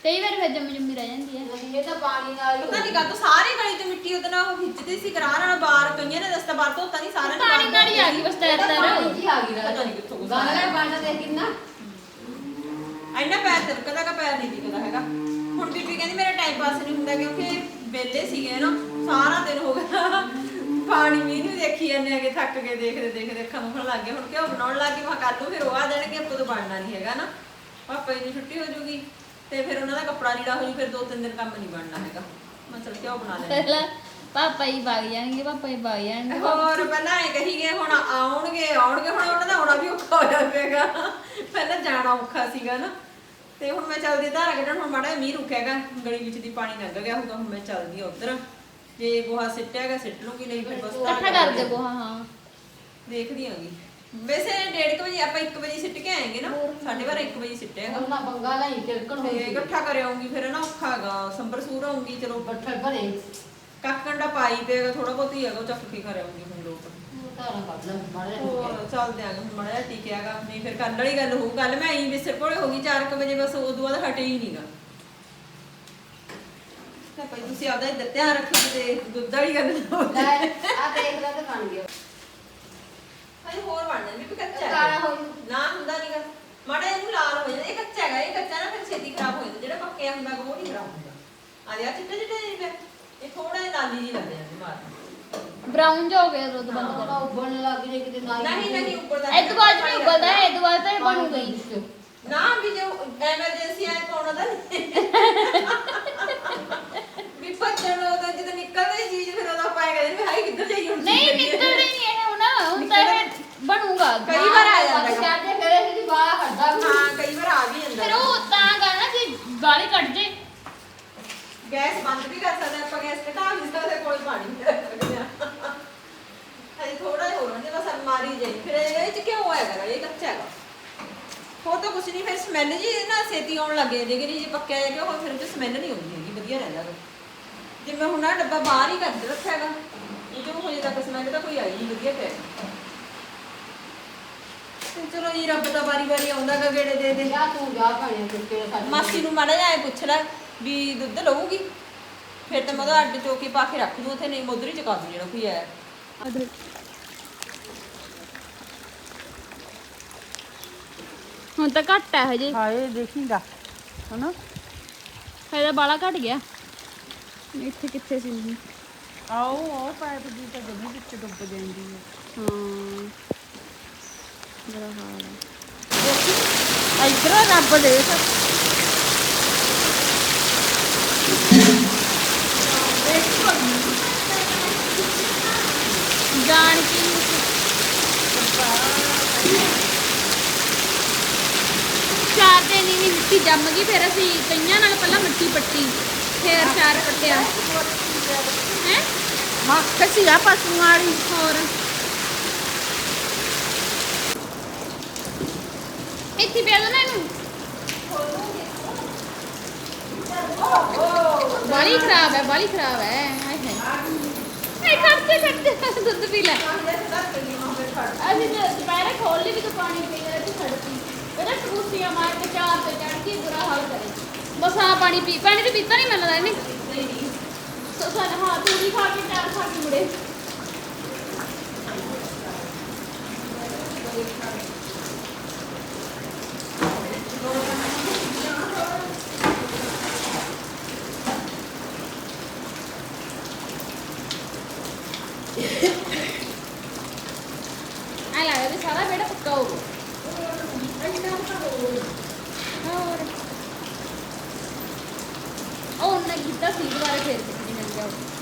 ਕਈ ਵਾਰ ਫਿਰ ਜੰਮ ਜੰਮੀ ਰਹਿ ਜਾਂਦੀ ਹੈ। ਇਹ ਤਾਂ ਪਾਣੀ ਨਾਲ ਹੀ ਪਤਾ ਨਹੀਂ ਕਦੋਂ ਸਾਰੇ ਗਲੀ ਤੇ ਮਿੱਟੀ ਉਹਦੇ ਨਾਲ ਉਹ ਖਿੱਚਦੇ ਸੀ ਕਰਾਰ ਨਾਲ ਬਾਹਰ ਕਈਆਂ ਨੇ ਦਸਤਾ ਬਾਹਰ ਧੋਤਾ ਨਹੀਂ ਸਾਰਿਆਂ ਨੇ ਪਾਣੀ ਨਾਲ ਹੀ ਆ ਗਈ ਬਸ ਤੈਰ ਤੈਰ ਜੀ ਆ ਗਈ ਪਤਾ ਨੀ ਕਿੱਥੋਂ ਕੁਛ ਗਾਣਾ। ਪਾਣੀ ਦੇ ਕਿੰਨਾ। ਇੰਨਾ ਪੈਰ ਤਿਲਕਦਾ ਕਾ ਪੈਰ ਨਹੀਂ ਦਿਖਦਾ ਹੈਗਾ। ਹੁਣ ਬੀਬੀ ਕਹਿੰਦੀ ਮੇਰਾ ਟਾਈਮ ਪਾਸ ਨਹੀਂ ਹੁੰਦਾ ਕਿਉਂਕਿ ਵਿਹਲੇ ਸੀਗੇ ਨਾ। ਸਾਰਾ ਦਿਨ ਹੋ ਗਿਆ। ਪਾਣੀ ਮੀਂਹ ਨੂੰ ਦੇਖੀ ਜਾਂਦੇ ਆਗੇ ਥੱਕ ਕੇ ਦੇਖਦੇ ਦੇਖਦੇ ਅੱਖਾਂ ਮੁਖਣ ਲੱਗ ਗਏ। ਹੁਣ ਕਿਉਂ ਬਣਾਉਣ ਲੱਗ ਗਏ ਮੈਂ ਕੱਲ ਨੂੰ ਫਿਰ ਉਹ ਆ ਜਾਣਗੇ ਆਪਾਂ ਤੋਂ ਬਣਨਾ ਨਹੀਂ ਹੈਗਾ ਨਾ। ਪਾਪਾ ਜੀ ਦੀ ਛੁੱਟੀ ਹੋ ਜੂਗੀ ਤੇ ਫਿਰ ਉਹਨਾਂ ਦਾ ਕੱਪੜਾ ਲੀੜਾ ਹੋ ਜੂ ਫਿਰ ਦੋ ਤਿੰਨ ਦਿਨ ਕੰਮ ਨਹੀਂ ਬਣਨਾ ਹੈਗਾ। ਮੈਂ ਚਲ ਕਿਉਂ ਬਣਾ ਲੈਂਦੇ ਪਹਿਲਾਂ ਪਾਪਾ ਹੀ ਵਗ ਜਾਣਗੇ ਪਾਪਾ ਹੀ ਵਗ ਜਾਣਗੇ। ਹੋਰ ਪਹਿਲਾਂ ਇਹ ਕਹੀ ਗਏ ਹੁਣ ਆਉਣਗੇ ਆਉਣਗੇ ਹੁਣ ਉਹਨਾਂ ਦਾ ਆਉਣਾ ਵੀ ਔਖਾ ਹੋ ਜਾਵੇਗਾ। ਪਹਿਲਾਂ ਜਾਣਾ ਔਖਾ ਸੀਗਾ ਨਾ। ਤੇ ਹੁਣ ਮੈਂ ਚੱਲਦੀ ਧਾਰਾ ਕੱਢਣ ਹੁਣ ਮਾੜਾ ਜਿਹਾ ਮੀਂਹ ਰੁਕਿਆਗਾ ਗਲੀ ਵਿੱਚ ਦੀ ਪਾਣੀ ਲੰਘ ਗਿਆ ਹੋਊਗਾ ਹੁਣ ਮੈਂ ਚੱਲਦੀ ਆ ਉਧਰ। ਜੇ ਗੋਹਾ ਸਿੱਟਿਆਗਾ ਸਿੱਟ ਲੂੰਗੀ ਨਹੀਂ ਫਿਰ ਬਸ ਧਾਰਾ ਇਕੱਠਾ ਕਰ ਦੇ ਗੋਹਾ ਹਾਂ। ਦੇਖਦੀ ਆਂਗੀ। ਵੈਸੇ 1:30 ਵਜੇ ਆਪਾਂ 1 ਵਜੇ ਸਿੱਟ ਕੇ ਆਏਗੇ ਨਾ 12:30 1 ਵਜੇ ਸਿੱਟੇਗਾ ਉਹਨਾਂ ਬੰਗਾ ਲਈ ਤਿਲਕਣ ਤੇ ਹੋਈ ਇਕੱਠਾ ਕਰ ਆਉਂਗੀ ਫਿਰ ਨਾ ਔਖਾ ਹੈਗਾ ਸੰਬਰ ਸੂਰ ਆਉਂਗੀ ਚਲੋ। ਬੱਠਲ ਭਰੇ। ਕੱਕੰਡਾ ਪਾਈ ਤੇ ਥੋੜਾ ਬਹੁਤ ਹੀ ਹੈਗਾ ਉਹ ਚੱਕ ਕੇ ਕਰ ਆਉਂਗੀ ਹੁਣ ਲੋਕ। ਤਾਰਾ ਕੱਢ ਲੈ ਮਾਰੇ ਹੋਰ ਚੱਲਦੇ ਆਂਗੇ ਹੁਣ ਮਾੜਾ ਟਿਕਿਆਗਾ ਨਹੀਂ ਫਿਰ ਕੱਲ ਵਾਲੀ ਗੱਲ ਹੋਊ ਕੱਲ ਮੈਂ ਆਈ ਬਿਸਰ ਕੋਲੇ ਹੋ ਗਈ 4 ਵਜੇ ਬਸ ਉਦੋਂ ਬਾਅਦ ਹਟੇ ਹੀ ਨਹੀਂਗਾ ਤਾਂ ਭਾਈ ਤੁਸੀਂ ਆਪਦਾ ਇੱਧਰ ਧਿਆਨ ਰੱਖੋ ਤੇ ਦੁੱਧ ਵਾਲੀ ਗੱਲ ਨਾ ਹੋਵੇ। ਲੈ ਆ ਦੇਖ ਲੈ ਤੇ ਬਣ ਗਿਆ। ਭਾਈ ਹੋਰ ਬਣ ਜਾਂਦਾ ਵੀ ਕੱਚਾ ਕਾਲਾ ਹੈ ਹੋ ਜੂ ਨਾ ਹੁੰਦਾ ਨਹੀਂਗਾ ਮਾੜਾ ਇਹਨੂੰ ਲਾਲ ਹੋ ਜਾਂਦਾ ਇਹ ਕੱਚਾ ਹੈਗਾ ਇਹ ਕੱਚਾ ਨਾ ਫਿਰ ਛੇਤੀ ਖਰਾਬ ਹੋ ਜਾਂਦਾ। ਜਿਹੜਾ ਪੱਕਿਆ ਹੁੰਦਾ ਗਾ, ਉਹ ਨਹੀਂ ਖਰਾਬ ਹੁੰਦਾ। ਆ ਜਾ ਚਿੱਟੇ ਚਿੱਟੇ ਜਿਹੇ ਪਏ। ਇਹ ਥੋੜਾ ਜਿਹਾ ਲਾਲੀ ਜਿਹੀ ਲੱਗਦੇ ਜਾਂਦੇ ਮਾਰ ਬਰਾਊਨ ਜਿਹਾ ਹੋ ਗਿਆ ਦੁੱਧ ਬੰਦ ਕਰ। ਤਾਂ ਉਬਲਣ ਲੱਗ ਜੇ ਕਿਤੇ ਨਾ ਨਹੀਂ ਨਹੀਂ ਉੱਪਰ ਦਾ ਇਹ ਤੋਂ ਬਾਅਦ ਵੀ ਉਬਲਦਾ ਹੈ ਇਹ ਤੋਂ ਬਾਅਦ ਤਾਂ ਇਹ ਬਣ ਗਈ ਨਾ ਵੀ ਜੇ ਐਮਰਜੈਂਸੀ ਆਏ ਤਾਂ ਉਹਨਾਂ ਦਾ ਵੀ ਭੱਜਣ ਉਹਦਾ ਜਦੋਂ ਨਿਕਲਦੇ ਚੀਜ਼ ਫਿਰ ਉਹਦਾ ਪਾਏਗਾ ਵੀ ਹਾਈ ਕਿੱਧਰ ਜਾਈ ਹੁਣ ਨਹੀਂ ਨਿਕਲਦੇ ਨਹੀਂ ਇਹ ਹੁਣ ਹੁਣ ਤਾਂ ਇਹ ਬਣੂਗਾ। ਕਈ ਵਾਰ ਆ ਜਾਂਦਾ ਹੈਗਾ। ਚਾਹਤੇ ਫਿਰ ਇਹਦੀ ਬਾਹਰ ਹੱਦਾ ਵੀ ਹਾਂ ਕਈ ਵਾਰ ਆ ਵੀ ਜਾਂਦਾ ਫਿਰ ਉਹ ਤਾਂ ਕਰਨਾ ਕਿ ਗਾਲੀ ਕੱਢ ਜੇ। ਗੈਸ ਬੰਦ ਵੀ ਕਰ ਸਕਦੇ ਆਪਾਂ ਗੈਸ ਘਟਾ ਵੀ ਸਕਦੇ ਕੋਲ ਪਾਣੀ ਹਜੇ ਥੋੜਾ ਜਿਹਾ ਹੋਰ ਜੇ ਬਸ ਮਾਰੀ ਜਾਈ ਫਿਰ ਇਹਦੇ ਵਿੱਚ ਕਿਉਂ ਹੈਗਾ ਇਹ ਕੱਚਾ ਹੈਗਾ। ਹੋਰ ਤਾਂ ਕੁਛ ਨਹੀਂ ਫਿਰ ਸਮੈਲ ਜੀ ਨਾ ਛੇਤੀ ਆਉਣ ਲੱਗ ਹੈ ਕਿ ਜੇ ਪੱਕਿਆ ਜਾ ਉਹ ਫਿਰ ਤੇ ਸਮੈਲ ਨਹੀਂ ਆਉਂਦੀ ਹੈਗੀ ਵਧੀਆ ਰਹਿੰਦਾ ਵਾ ਜਿਵੇਂ ਹੁਣ ਆ ਡੱਬਾ ਬਾਹਰ ਹੀ ਕਰ ਰੱਖਿਆ ਹੈਗਾ। ਜੋ ਹਜੇ ਤੱਕ ਸਮੈਲ ਤਾਂ ਕੋਈ ਆਈ ਨਹੀਂ ਵਧੀਆ ਪਿਆ ਤੇ ਚਲੋ ਜੀ ਰੱਬ ਤਾਂ ਵਾਰੀ ਵਾਰੀ ਆਉਂਦਾ ਗਾ ਗੇੜੇ ਦੇ ਦੇ। ਜਾ ਤੂੰ ਜਾ ਭਣੇ ਕੁੱਤੇ ਸਾਡੇ ਮਾਸੀ ਨੂੰ ਮਾੜਾ ਐਂ ਪੁੱਛ ਲੈ ਵੀ ਦੁੱਧ ਲਊਗੀ? ਫਿਰ ਤਾਂ ਮੈਂ ਉਹਦਾ ਅੱਡ ਚੋਕੇ ਪਾ ਕੇ ਰੱਖ ਦੂੰ ਉੱਥੇ ਨਹੀਂ ਮੋਦਰੀ ਚਕਾ ਦੂੰ ਜਿਹੜਾ ਕੋਈ ਆਇਆ। ਹੁਣ ਤਾਂ ਘੱਟ ਹੈ ਹਜੇ। ਹਾਏ ਦੇਖੀਂਗਾ ਹਨਾ? ਇਹਦਾ ਬਾਲਾ ਘਟ ਗਿਆ। ਇੱਥੇ ਕਿੱਥੇ ਸੀ ਨਹੀਂ ਆਓ ਉਹ ਪਾਈਪ ਦੀ ਤਾਂ ਜਮੀ ਵਿੱਚ ਡੁੱਬ ਜਾਂਦੀ ਹੈ ਹਾਂ। ਬੜਾ ਹਾਲ ਹੈ ਇਧਰ ਰੱਬ ਦੇਖ। ਜਾਣ ਕੀ ਚਾਰ ਦਿਨ ਮਿੱਟੀ ਜੰਮ ਗਈ ਫਿਰ ਅਸੀਂ ਕਈਆਂ ਨਾਲ ਪਹਿਲਾਂ ਮਿੱਟੀ ਪੱਟੀ ਫਿਰ ਚਾਰ ਪੱਟਿਆ। ਹੈ ਮੱਕ ਸੀ ਆ ਪਸ਼ੂਆਂ ਵਾਲੀ, ਹੋਰ। ਇੱਥੇ ਪਿਆ ਦੋ ਨਾ ਬਾਲੀ ਖਰਾਬ ਹੈ, ਬਾਲੀ ਖਰਾਬ ਹੈ। ਹਾਏ ਹਾਏ। ਇਹ ਖੜਤੇ ਖੜਤੇ ਦੁੱਧ ਪੀ ਲੈ। ਅਸੀਂ ਤੇ ਦੁਪਹਿਰੇ ਖੋਲ ਲਈ ਵੀ ਤੂੰ ਪਾਣੀ ਪੀ ਲੈ ਤੇ ਛੱਡਤੀ ਇਹਦਾ ਟੂਸੀਆਂ ਮਾਰ ਕੇ ਚਾਰ ਤੇ ਚੜ ਕੇ ਬੁਰਾ ਹਾਲ ਕਰੇ। ਬਸ ਆ ਪਾਣੀ ਪੀ, ਪਾਣੀ ਤੇ ਪੀਤਾ ਨਹੀਂ ਮੈਨੂੰ ਇਹਨੇ। ਸੋ ਸਾਡੇ ਹਾਂ ਪੂਰੀ ਖਾ ਕੇ ਚਾਰ ਖਾ ਕੇ ਮੁੜੇ। ਆ ਲੱਗਦਾ ਵੀ ਸਾਰਾ ਬੇੜਾ ਪੱਕਾ ਹੋ ਹੋਰ। ਉਹ ਉਹਨੇ ਕੀਤਾ ਸੀ ਦੁਬਾਰਾ ਫੇਰ। 丈夫。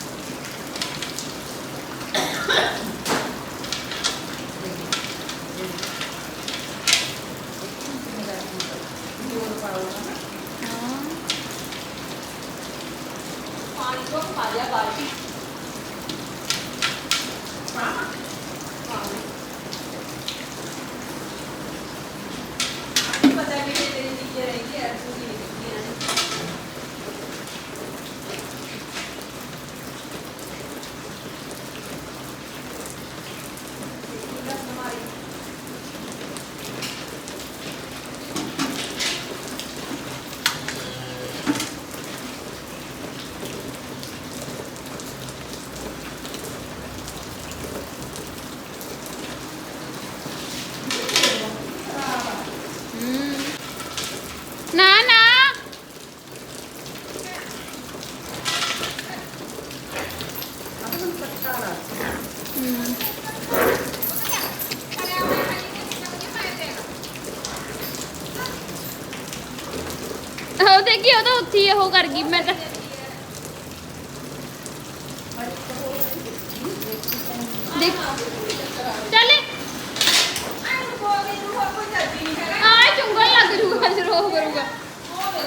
ਉਹ ਦੇਖੀ ਉਹ ਉੱਥੇ ਹੀ ਉਹ ਕਰ ਗਈ ਮੈਂ ਤਾਂ ਦੇਖ। ਚੱਲੇ ਆਏ ਚੁੰਗਲ ਲੱਗ ਜੂਗਾ ਜਦੋਂ ਉਹ ਕਰੂਗਾ।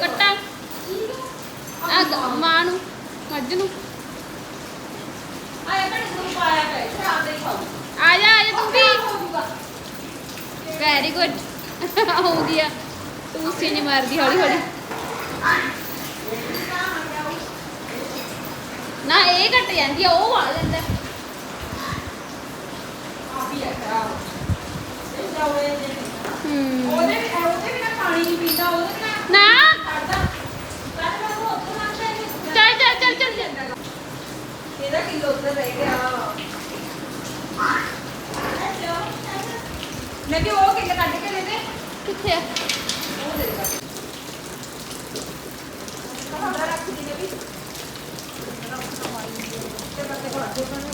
ਕੱਟਾ। ਆ ਮਾਂ ਨੂੰ, ਮੱਝ ਨੂੰ। ਆਇਆ ਭੈਣੇ ਨੂੰ ਪਾਇਆ ਪੈ ਸ਼ਾਮ ਦੇ ਖਾਓ ਆ ਜਾ ਆ ਜਾ, ਤੂੰ ਵੀ। ਵੈਰੀ ਗੁੱਡ ਆਉਂਦੀ ਆ ਟੂਸੀ ਨਹੀਂ ਮਾਰਦੀ ਹੌਲੀ ਹੌਲੀ ਨਾ ਇਹ ਘਟ ਜਾਂਦੀ ਆ ਉਹ ਵਾਲ ਲੈਂਦਾ। ਹੂੰ। ਉਹਦੇ ਵੀ ਉਹਦੇ ਵੀ ਨਾ ਪਾਣੀ ਨਹੀਂ ਪੀਂਦਾ ਉਹਦੇ ਵੀ ਨਾ ਨਾ। ਕਰਦਾ ਪਹਿਲਾਂ ਮੈਨੂੰ ਉੱਧਰ ਲੰਘਦਾ ਹੀ ਨਹੀਂ ਚੱਲ ਚੱਲ ਚੱਲ ਚੱਲ। ਚੱਲ। ਇਹਦਾ ਕਿਲੋ ਉੱਧਰ ਰਹਿ ਗਿਆ। ਮੈਂ ਕਿ ਉਹ ਕਿੱਲੇ ਕੱਢ ਕੇ ਦੇ ਦੇ। ਕਿੱਥੇ ਆ ਉਹ ਦੇ ਦੇ ਕਹਾਂ ਰੱਖ ਦੀ ਨੇ ਵੀ ਤੇ ਬੱਤੇ ਕੋਲ ਦੋ ਨੇ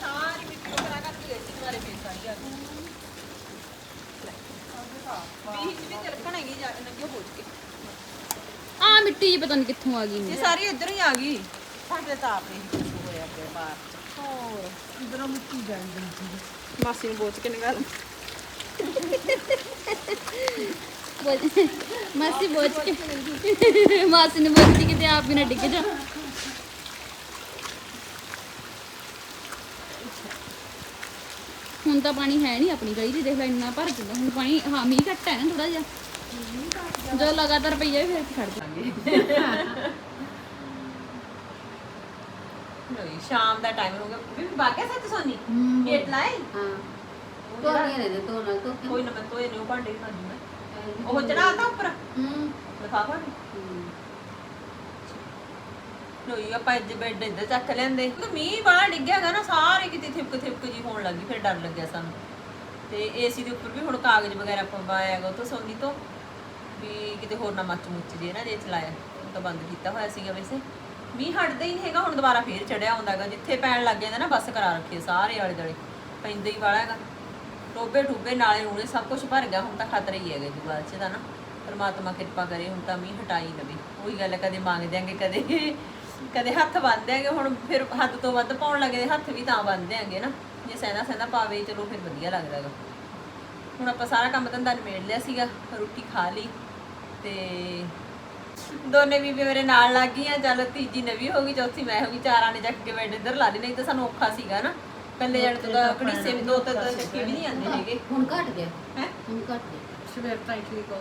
ਸਾਰੀ ਮਿੱਟੀ ਕਰਾ ਕਰਕੇ ਇਸ ਦੁਆਰੇ ਫੇਰ ਚੜ ਗਿਆ ਵੀ ਵਿੱਚ ਵੀ ਤਿਲਕਣ ਹੈਗੀ ਜਾ ਕੇ ਨੰਗੇ ਹੋ ਕੇ ਆ ਮਿੱਟੀ ਜੀ ਪਤਾ ਨਹੀਂ ਕਿੱਥੋਂ ਆ ਗਈ ਇਹ। ਸਾਰੀ ਇੱਧਰ ਹੀ ਆ ਗਈ। ਸਾਡੇ ਤਾਂ ਆਪੇ ਹੀ ਹੋਇਆ ਪਿਆ ਬਾਹਰ। ਹੋਰ ਇਧਰੋਂ ਮਿੱਟੀ ਜਾਂਦੀ ਸੀ। ਮਾਸੀ ਨੂੰ ਬੋਚ ਕੇ ਨਿਕਾਲ। ਮਾਸੀ ਬੋਝ ਕੇ ਮਾਸੀ ਨੇ ਬੋਝੀ ਕਿਤੇ ਆਪ ਹੀ ਨਾ ਡਿੱਗ ਜਾ ਹੁਣ ਤਾਂ ਪਾਣੀ ਹੈ ਨਹੀਂ ਆਪਣੀ ਗਲੀ 'ਚ। ਦੇਖ ਲੈ ਇੰਨਾ ਭਰ ਜਾਂਦਾ ਹੁਣ ਪਾਣੀ ਹਾਂ ਮੀਂਹ ਘੱਟ ਹੈ ਨਾ ਥੋੜਾ ਜਿਹਾ। ਜਦੋਂ ਲਗਾਤਾਰ ਪਈ ਜਾਵੇ ਫਿਰ ਖੜ ਜਾ ਨਹੀਂ ਸ਼ਾਮ ਦਾ ਟਾਈਮ ਹੋ ਗਿਆ। ਵੀ ਬਾਕਿਆ ਸੱਤ ਸੋਨੀ? ਗੇਟ ਲਾਏ? ਹਾਂ। ਤੋੜੀਆਂ ਨੇ ਤੇ ਤੋੜ ਨਾਲ ਤੋਂ ਕੋਈ ਨਾ ਮੈਂ ਤੋਏ ਨੇ ਉਹ ਭਾਂਡੇ ਨਾ ਮੈਂ ਉਹ ਚੜਾਤਾ ਉੱਪਰ? ਹੂੰ। ਲਿਫਾਫਾ ਨੇ ਲੋਈ ਆਪਾਂ ਅੱਜ ਬੈੱਡ ਇੱਧਰ ਚੱਕ ਲੈਂਦੇ ਕਿਉਂਕਿ ਮੀਂਹ ਬੜਾ ਡਿੱਗਿਆਗਾ ਨਾ ਸਾਰੇ ਕਿਤੇ ਥਿਪਕ ਥਿਪਕ ਜੀ ਹੋਣ ਲੱਗੀ ਫਿਰ ਡਰ ਲੱਗਿਆ ਸਾਨੂੰ। ਤੇ ਏਸੀ ਦੇ ਉੱਪਰ ਵੀ ਹੁਣ ਕਾਗਜ਼ ਵਗੈਰਾ ਪਵਾਇਆਗਾ ਉੱਥੋਂ ਸੋਨੀ ਤੋਂ ਵੀ ਕਿਤੇ ਹੋਰ ਨਾ ਮੱਚ ਮੁੱਚ ਜੇ ਨਾ ਜੇ ਚਲਾਇਆ। ਤਾਂ ਬੰਦ ਕੀਤਾ ਹੋਇਆ ਸੀਗਾ ਵੈਸੇ। ਮੀਂਹ ਹਟਦਾ ਹੀ ਨਹੀਂ ਹੈਗਾ ਹੁਣ ਦੁਬਾਰਾ ਫੇਰ ਚੜਿਆ ਆਉਂਦਾਗਾ ਜਿੱਥੇ ਪੈਣ ਲੱਗ ਜਾਂਦਾ ਨਾ ਬਸ ਕਰਾ ਰੱਖੇ ਸਾਰੇ ਆਲੇ ਦੁਆਲੇ ਪੈਂਦਾ ਹੀ ਵਾਲਾ ਹੈਗਾ। ਟੋਬੇ ਟੂਬੇ ਨਾਲੇ ਨੂਲੇ ਸਭ ਕੁਝ ਭਰ ਗਿਆ ਹੁਣ ਤਾਂ ਖਤਰਾ ਹੀ ਹੈਗਾ ਜੀ ਬਾਅਦ ਚ ਦਾ ਨਾ। ਪਰਮਾਤਮਾ ਕਿਰਪਾ ਕਰੇ ਹੁਣ ਤਾਂ ਮੀਂਹ ਹਟਾਈ ਲਵੇ। ਉਹੀ ਗੱਲ ਹੈ, ਕਦੇ ਮੰਗ ਦਿਆਂਗੇ ਕਦੇ [LAUGHS] ਕਦੇ ਹੱਥ ਬੰਨ ਦਿਆਂਗੇ ਹੁਣ ਫਿਰ ਹੱਦ ਤੋਂ ਵੱਧ ਪਾਉਣ ਲੱਗੇ ਹੱਥ ਵੀ ਤਾਂ ਬੰਨ ਦਿਆਂਗੇ ਨਾ। ਜੇ ਸਹਿਣਾ ਸਹਿਣਾ ਪਾਵੇ ਚਲੋ ਫਿਰ ਵਧੀਆ ਲੱਗਦਾ ਹੈਗਾ ਹੁਣ ਆਪਾਂ ਸਾਰਾ ਕੰਮ ਧੰਦਾ ਨਿਬੇੜ ਲਿਆ ਸੀਗਾ ਰੋਟੀ ਖਾ ਲਈ। ਤੇ ਦੋਨੇ ਬੀਬੀ ਮੇਰੇ ਨਾਲ ਲੱਗ ਗਈਆਂ। ਚੱਲ ਤੀਜੀ ਨਵੀਂ ਹੋ ਗਈ ਚੌਥੀ ਮੈਂ ਹੋ ਗਈ। ਚਾਰਾਂ ਨੇ ਚੱਕ ਕੇ ਬੈੱਡ ਇੱਧਰ ਲਾ ਲਈ ਨਹੀਂ ਤਾਂ ਸਾਨੂੰ ਔਖਾ ਸੀਗਾ ਨਾ। ਕੱਲੇ ਜਣ ਤੋਂ ਤਾਂ ਘੜੀਸੇ ਵੀ ਦੋ ਤਿੰਨ ਤਾਂ ਚੱਕੇ ਵੀ ਨਹੀਂ ਆਉਂਦੇ ਹੈਗੇ। ਹੁਣ ਘਟ ਗਿਆ। ਹੈ? ਹੁਣ ਘਟ ਗਿਆ। ਸਵੇਰ ਤਾਈਂ ਠੀਕ ਹੋ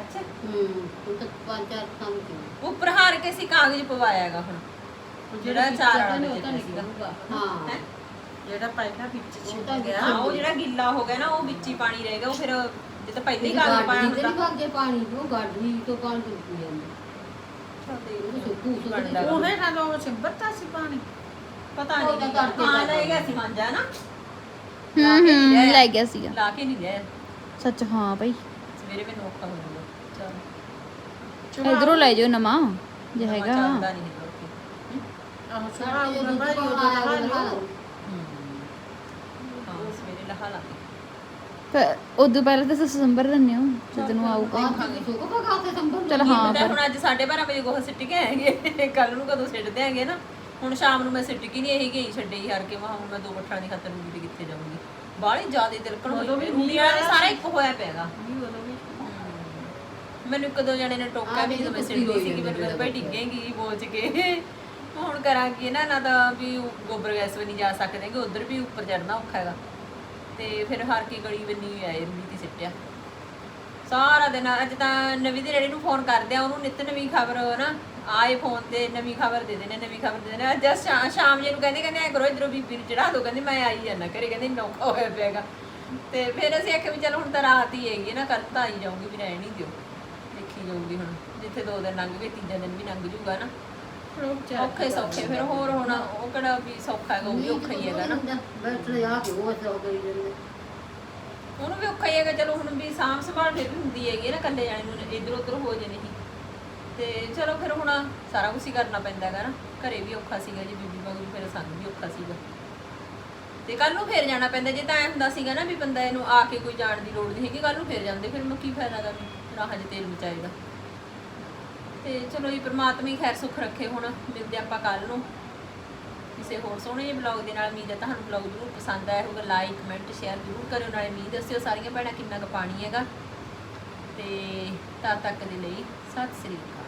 ਅੱਛਾ। ਹੂੰ ਹੁਣ ਤਾਂ ਪੰਜ ਚਾਰ ਕੰਮ ਕਿਉਂ ਉੱਪਰ ਹਾਰ ਕੇ ਸੀ ਕਾਗਜ਼ ਪਵਾਇਆਗਾ ਹੁਣ। ਜਿਹੜਾ ਚਾਰ ਉਹ ਤਾਂ ਹਾਂ। ਹੈਂ? ਜਿਹੜਾ ਪਹਿਲਾਂ ਵਿੱਚ ਉਹ ਛਿਪ ਤਾਂ ਗਿਆ। ਹਾਂ ਉਹ ਜਿਹੜਾ ਗਿੱਲਾ ਹੋ ਗਿਆ ਨਾ ਉਹ ਵਿੱਚ ਹੀ ਪਾਣੀ ਰਹਿ ਗਿਆ। ਉਹ ਫਿਰ ਜੇ ਤਾਂ ਪਹਿਲੇ ਹੀ ਕਾਗਜ਼ ਪਾਇਆ ਗਾੜੀ ਤੇ ਹੁੰਦਾ ਨਹੀਂ ਭਾਗੇ ਪਾਣੀ ਉਹ ਗਾੜੀ ਤੋਂ ਪਾਣੀ ਤੋਂ ਪੀ ਜਾਂਦਾ। ਉਹ ਸੁੱਕੂ ਬਣਦਾ ਸੁੱਕੂ ਉਹਨੇ ਨਾਲ ਉਹ ਸਿੰਬਰਤਾ ਸੀ ਪਾਣੀ ਪਤਾ ਉਹ ਤਾਂ ਨਹੀਂ ਤੜਕੇ ਹਾਂ ਦਾ ਲੈ ਗਿਆ। ਸੀ ਮਾਂਜਾ ਨਾ? ਹੂੰ ਹੂੰ ਲੈ ਗਿਆ। ਸੀਗਾ। ਲਾ ਕੇ ਨਹੀਂ ਲਿਆ। ਸੱਚ ਹਾਂ ਭਾਈ। ਸਵੇਰੇ ਮੈਨੂੰ ਔਖਾ ਹੋ ਜਾਂਦਾ। ਚਲ। ਇਧਰੋਂ ਲੈ ਜਾਓ ਜੇ ਹੈਗਾ। ਆਹ ਉਹ ਲਹਾ ਲਓ। ਹਾਂ। ਸਵੇਰੇ ਲਹਾ ਲਾ ਕੇ ਉਦੋਂ ਪਹਿਲਾਂ ਤਾਂ ਦਸੰਬਰ ਦਿੰਨੇ ਹੋ ਜਦੋਂ ਨੂੰ ਆਊਗਾ। ਆਹ ਸੁੱਕ ਪਕਾ ਕੇ ਸੰਭਲ ਚਲ ਹਾਂ ਪਰ ਹੁਣ ਅੱਜ 12:30 ਵਜੇ ਗੋਹਾ ਸਿੱਟ ਕੇ ਆਏਗੇ। ਕੱਲ ਨੂੰ ਕਦੋਂ ਸਿੱਟ ਦਿਆਂਗੇ ਨਾ? ਹੁਣ ਸ਼ਾਮ ਨੂੰ ਮੈਂ ਸਿੱਟ ਕੇ ਨਹੀਂ ਇਹੀ ਗਈ ਛੱਡੇ ਹੀ ਹਰ ਕੇ। ਮੈਂ ਹੁਣ ਮੈਂ ਦੋ ਬੱਠਾਂ ਦੀ ਖਾਤਰ ਨੂੰ ਵੀ ਕਿੱਥੇ ਜਾਊਂਗੀ? ਬਾਹਲੀ ਜ਼ਿਆਦਾ ਤਿਲਕਣ ਹੋਈ ਉਦੋਂ ਵੀ ਪਈ। ਵਾਲਾ ਆਇਆ ਸਾਰਾ ਇੱਕ ਹੋਇਆ ਪੈਗਾ ਮੈਨੂੰ ਇੱਕ ਦੋ ਜਣੇ ਨੇ ਟੋਕਿਆ ਵੀ ਜਦੋਂ ਮੈਂ ਹੋਈ ਸੀ ਕਿ ਮੈਨੂੰ ਭਾਈ। ਡਿੱਗੇਗੀ ਬੋਝ ਕੇ। ਹੁਣ ਕਰਾਂਗੀ ਨਾ ਨਾ ਤਾਂ ਵੀ ਗੋਬਰ ਗੈਸ ਵੀ ਨਹੀਂ ਜਾ ਸਕਦੇ ਕਿ ਉਧਰ ਵੀ ਉੱਪਰ ਚੜਨਾ ਔਖਾ ਹੈਗਾ। ਤੇ ਫਿਰ ਹਰ ਕੀ ਗਲੀ ਬੰਨੀ ਆਏ ਰੂੜੀ ਤੇ ਸਿੱਟਿਆ। ਸਾਰਾ ਦਿਨ ਅੱਜ ਤਾਂ ਨਵੀਂ ਦੇ ਰੇੜੀ ਨੂੰ ਫੋਨ ਕਰਦੇ ਆ, ਉਹਨੂੰ ਨਿਤ ਨਵੀਂ ਖਬਰ ਨਾ, ਆਏ ਫੋਨ ਤੇ ਨਵੀਂ ਖਬਰ ਦੇ ਦੇਣੇ, ਨਵੀਂ ਖਬਰ ਦੇ ਦੇਣੇ। ਅੱਜ ਸ਼ਾ- ਸ਼ਾਮ ਜੇ ਨੂੰ ਕਹਿੰਦੇ ਕਹਿੰਦੇ, ਐ ਕਰੋ, ਇਧਰੋਂ ਬੀਬੀ ਨੂੰ ਚੜਾ ਦਿਓ ਕਹਿੰਦੇ, ਮੈਂ ਆਈ ਜਾਣਾ ਘਰੇ, ਕਹਿੰਦੇ, ਨੌਕਾ ਹੋਇਆ ਪਿਆਗਾ ਤੇ ਫਿਰ ਅਸੀਂ ਆਖਿਆ ਵੀ ਚਲ ਹੁਣ ਤਾਂ ਰਾਤ ਹੀ ਹੈਗੀ ਨਾ ਕੱਲ ਤਾਂ ਆਈ ਜਾਊਗੀ, ਵੀ ਰਹਿਣ ਹੀ ਦਿਓ। ਦੇਖੀ ਜਾਊਗੀ ਹੁਣ, ਜਿੱਥੇ ਦੋ ਦਿਨ ਲੰਘ ਗਏ, ਤੀਜਾ ਦਿਨ ਵੀ ਲੰਘ ਜੂਗਾ ਨਾ। ਔਖੇ ਸੌਖੇ, ਫਿਰ ਹੋਰ ਹੋਣਾ ਉਹ ਕਿਹੜਾ ਵੀ ਸੌਖਾ ਹੈਗਾ, ਉਹ ਵੀ ਔਖਾ ਹੀ ਹੈਗਾ ਨਾ। ਬੈਠ ਜਾ ਕੇ ਉਹ ਸੌ ਕਰੀ ਜਾਂਦੇ ਉਹਨੂੰ ਵੀ ਔਖਾ ਹੀ ਹੈਗਾ, ਚਲੋ ਹੁਣ ਵੀ ਸਾਂਭ ਸੰਭਾਲ ਫਿਰ ਹੁੰਦੀ ਹੈਗੀ ਨਾ ਕੱਲੇ ਜਾਣੇ ਨੂੰ, ਇਧਰ ਉਧਰ ਹੋ ਜੇ ਨਹੀਂ ਤੇ ਚਲੋ ਫਿਰ ਹੁਣ ਸਾਰਾ ਕੁਝ ਹੀ ਕਰਨਾ ਪੈਂਦਾ ਹੈਗਾ ਨਾ, ਘਰੇ ਵੀ ਔਖਾ ਸੀਗਾ, ਜੀ ਬੀਬੀ ਵਾਂਗੂ ਫਿਰ ਸਾਨੂੰ ਵੀ ਔਖਾ ਸੀਗਾ। ਤੇ ਕੱਲ ਨੂੰ ਫੇਰ ਜਾਣਾ ਪੈਂਦਾ, ਜੇ ਤਾਂ ਐ ਹੁੰਦਾ ਸੀਗਾ ਨਾ ਵੀ ਬੰਦਾ ਇਹਨੂੰ ਆ ਕੇ ਕੋਈ ਜਾਣ ਦੀ ਲੋੜ ਨਹੀਂ ਹੈਗੀ ਕੱਲ ਨੂੰ ਫੇਰ ਜਾਂਦੇ, ਫਿਰ ਮੈਂ ਕੀ ਫਾਇਦਾ ਦਾ ਰਾਹ 'ਚ ਤੇਲ ਮਚਾਏਗਾ ਤੇ ਚਲੋ ਜੀ, ਪ੍ਰਮਾਤਮਾ ਹੀ ਖੈਰ ਸੁੱਖ ਰੱਖੇ ਹੁਣ। ਮਿਲਦੇ ਆਪਾਂ ਕੱਲ ਨੂੰ। ਕਿਸੇ ਹੋਰ ਸੋਹਣੇ ਜਿਹੇ ਬਲੌਗ ਦੇ ਨਾਲ ਉਮੀਦ ਹੈ ਤੁਹਾਨੂੰ ਬਲੌਗ ਜ਼ਰੂਰ ਪਸੰਦ ਆਇਆ ਹੋਊਗਾ। ਲਾਈਕ ਕਮੈਂਟ ਸ਼ੇਅਰ ਜ਼ਰੂਰ ਕਰਿਓ। ਨਾਲੇ ਮੀਂਹ ਦੱਸਿਓ ਸਾਰੀਆਂ ਭੈਣਾਂ ਕਿੰਨਾ ਕੁ ਪਾਣੀ ਹੈਗਾ। ਤੇ ਤਦ ਤੱਕ ਦੇ ਲਈ ਸਤਿ ਸ੍ਰੀ ਅਕਾਲ।